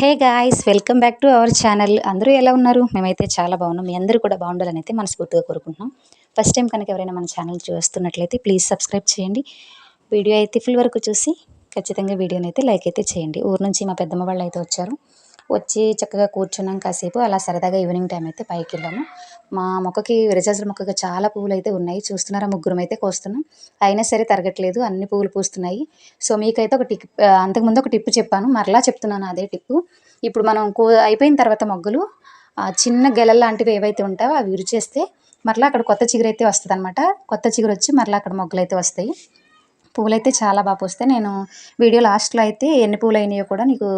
Hey guys welcome back to our channel. అందరూ ఎలా ఉన్నారు? మేమైతే చాలా బాగున్నాం. మీ అందరూ కూడా బాగుండాలని అయితే మనస్ఫూర్తిగా కోరుకుంటున్నాం. ఫస్ట్ టైం కనుక ఎవరైనా మన ఛానల్ చూస్తున్నట్లయితే ప్లీజ్ సబ్స్క్రైబ్ చేయండి. వీడియో అయితే ఫుల్ వరకు చూసి ఖచ్చితంగా వీడియోని అయితే లైక్ అయితే చేయండి. ఊరు నుంచి మా పెద్దమ్మ వాళ్ళు అయితే వచ్చారు. వచ్చి చక్కగా కూర్చున్నాం కాసేపు. అలా సరదాగా ఈవినింగ్ టైం అయితే పైకి వెళ్ళాము. మా మొక్కకి విరజాజుల మొక్కకి చాలా పువ్వులు అయితే ఉన్నాయి. చూస్తున్నారా? ముగ్గురం అయితే కోస్తున్నాం. అయినా సరే తరగట్లేదు. అన్ని పువ్వులు పూస్తున్నాయి. సో మీకైతే ఒక టిప్ అంతకుముందు ఒక టిప్ చెప్పాను. మరలా చెప్తున్నాను అదే టిప్పు. ఇప్పుడు మనం కో అయిపోయిన తర్వాత మొగ్గలు చిన్న గెలలు లాంటివి ఏవైతే ఉంటాయో అవి విరిచేస్తే మరలా అక్కడ కొత్త చిగురు అయితే వస్తుంది అనమాట కొత్త చిగురు వచ్చి మరలా అక్కడ మొగ్గలు అయితే వస్తాయి. పూలైతే చాలా బాగా పూస్తాయి. నేను వీడియో లాస్ట్లో అయితే ఎన్ని పూలు అయినాయో కూడా నీకు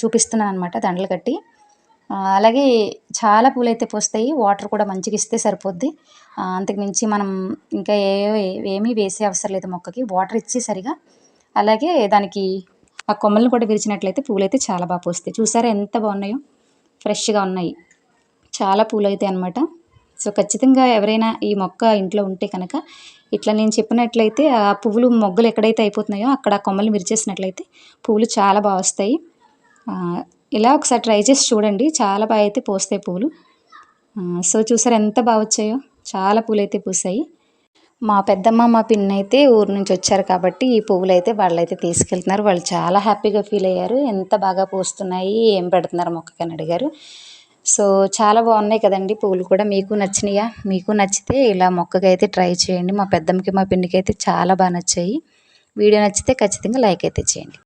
చూపిస్తున్నాను అనమాట దండలు కట్టి. అలాగే చాలా పూలు అయితే పూస్తాయి. వాటర్ కూడా మంచిగా ఇస్తే సరిపోద్ది. అంతకుమించి మనం ఇంకా ఏ ఏమీ వేసే అవసరం లేదు మొక్కకి. వాటర్ ఇచ్చి సరిగా. అలాగే దానికి ఆ కొమ్మలను కూడా విరిచినట్లయితే పూలు అయితే చాలా బాగా పూస్తాయి. చూసారా ఎంత బాగున్నాయో? ఫ్రెష్గా ఉన్నాయి. చాలా పూలు అయితే అనమాట సో ఖచ్చితంగా ఎవరైనా ఈ మొక్క ఇంట్లో ఉంటే కనుక ఇట్లా నేను చెప్పినట్లయితే ఆ పువ్వులు మొగ్గలు ఎక్కడైతే అయిపోతున్నాయో అక్కడ కొమ్మలు విరిచేసినట్లయితే పువ్వులు చాలా బాగా వస్తాయి. ఇలా ఒకసారి ట్రై చేసి చూడండి. చాలా బాగా అయితే పోస్తాయి పువ్వులు. సో చూసారు ఎంత బాగా వచ్చాయో? చాలా పూలు అయితే పూసాయి. మా పెద్దమ్మ మా పిన్న అయితే ఊరు నుంచి వచ్చారు కాబట్టి ఈ పువ్వులు అయితే వాళ్ళు అయితే తీసుకెళ్తున్నారు. వాళ్ళు చాలా హ్యాపీగా ఫీల్ అయ్యారు. ఎంత బాగా పూస్తున్నాయి ఏం పెడుతున్నారు మొక్కకని అడిగారు. సో చాలా బాగున్నాయి కదండి పువ్వులు కూడా. మీకు నచ్చినాయా? మీకు నచ్చితే ఇలా మొక్కకి అయితే ట్రై చేయండి. మా పెద్దమ్మకి మా పిన్నికి అయితే చాలా బాగా నచ్చాయి. వీడియో నచ్చితే ఖచ్చితంగా లైక్ అయితే చేయండి.